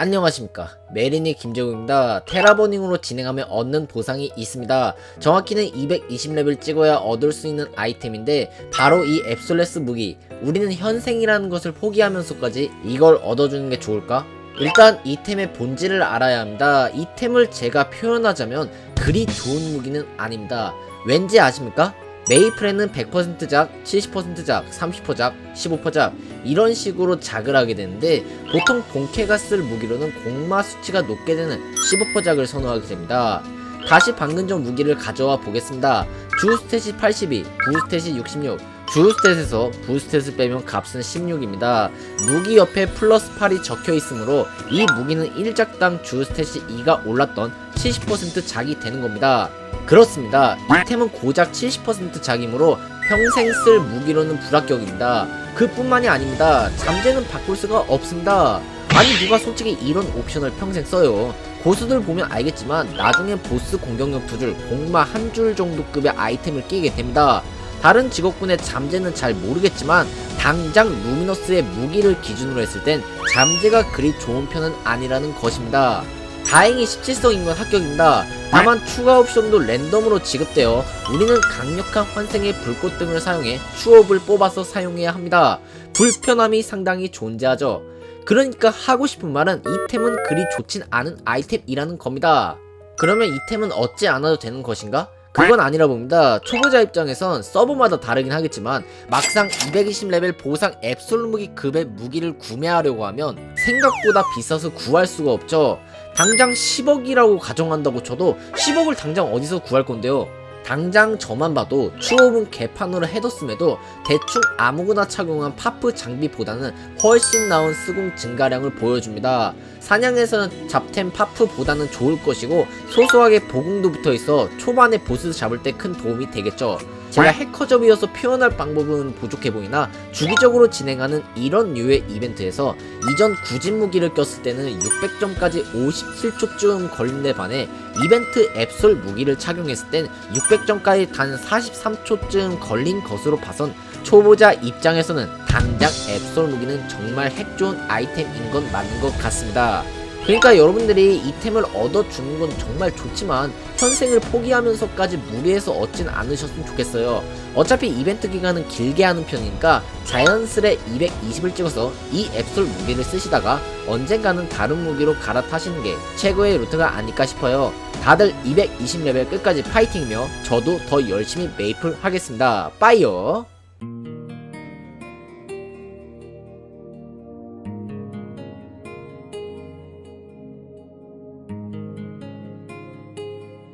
안녕하십니까. 메리니 김재국입니다. 테라버닝으로 진행하면 얻는 보상이 있습니다. 정확히는 220레벨 찍어야 얻을 수 있는 아이템인데 바로 이 앱솔레스 무기 우리는 현생이라는 것을 포기하면서까지 이걸 얻어주는 게 좋을까? 일단 이 템의 본질을 알아야 합니다. 이 템을 제가 표현하자면 그리 좋은 무기는 아닙니다. 왠지 아십니까? 메이플에는 100%작, 70%작, 30%작, 15%작 이런 식으로 작을 하게 되는데 보통 본캐가 쓸 무기로는 공마 수치가 높게 되는 15%작을 선호하게 됩니다. 다시 방금 전 무기를 가져와 보겠습니다. 주 스탯이 82, 부 스탯이 66, 주 스탯에서 부 스탯을 빼면 값은 16입니다. 무기 옆에 플러스 8이 적혀 있으므로 이 무기는 1작당 주 스탯이 2가 올랐던 70% 작이 되는 겁니다. 그렇습니다. 이 템은 고작 70% 작이므로 평생 쓸 무기로는 불합격입니다. 그뿐만이 아닙니다. 잠재는 바꿀 수가 없습니다. 아니 누가 솔직히 이런 옵션을 평생 써요. 고수들 보면 알겠지만 나중에 보스 공격력 두 줄, 공마 한 줄 정도 급의 아이템을 끼게 됩니다. 다른 직업군의 잠재는 잘 모르겠지만 당장 루미너스의 무기를 기준으로 했을 땐 잠재가 그리 좋은 편은 아니라는 것입니다. 다행히 17성인 건 합격입니다. 다만 추가 옵션도 랜덤으로 지급되어 우리는 강력한 환생의 불꽃 등을 사용해 추업을 뽑아서 사용해야 합니다. 불편함이 상당히 존재하죠. 그러니까 하고 싶은 말은 이템은 그리 좋진 않은 아이템이라는 겁니다. 그러면 이템은 얻지 않아도 되는 것인가? 그건 아니라 봅니다. 초보자 입장에선 서버마다 다르긴 하겠지만 막상 220레벨 보상 앱솔 무기 급의 무기를 구매하려고 하면 생각보다 비싸서 구할 수가 없죠. 당장 10억이라고 가정한다고 쳐도 10억을 당장 어디서 구할 건데요? 당장 저만 봐도 추업은 개판으로 해뒀음에도 대충 아무거나 착용한 파프 장비보다는 훨씬 나은 스공 증가량을 보여줍니다. 사냥에서는 잡템 파프보다는 좋을 것이고 소소하게 보공도 붙어 있어 초반에 보스 잡을 때 큰 도움이 되겠죠. 제가 해커접이어서 표현할 방법은 부족해 보이나 주기적으로 진행하는 이런 류의 이벤트에서 이전 구진 무기를 꼈을 때는 600점까지 57초쯤 걸린 데 반해 이벤트 앱솔 무기를 착용했을 땐 600점까지 단 43초쯤 걸린 것으로 봐선 초보자 입장에서는 당장 앱솔 무기는 정말 핵 좋은 아이템인 건 맞는 것 같습니다. 그러니까 여러분들이 이템을 얻어주는 건 정말 좋지만 현생을 포기하면서까지 무리해서 얻진 않으셨으면 좋겠어요. 어차피 이벤트 기간은 길게 하는 편이니까 자연스레 220을 찍어서 이 앱솔 무기를 쓰시다가 언젠가는 다른 무기로 갈아타시는 게 최고의 루트가 아닐까 싶어요. 다들 220레벨 끝까지 파이팅이며 저도 더 열심히 메이플 하겠습니다. 빠이요.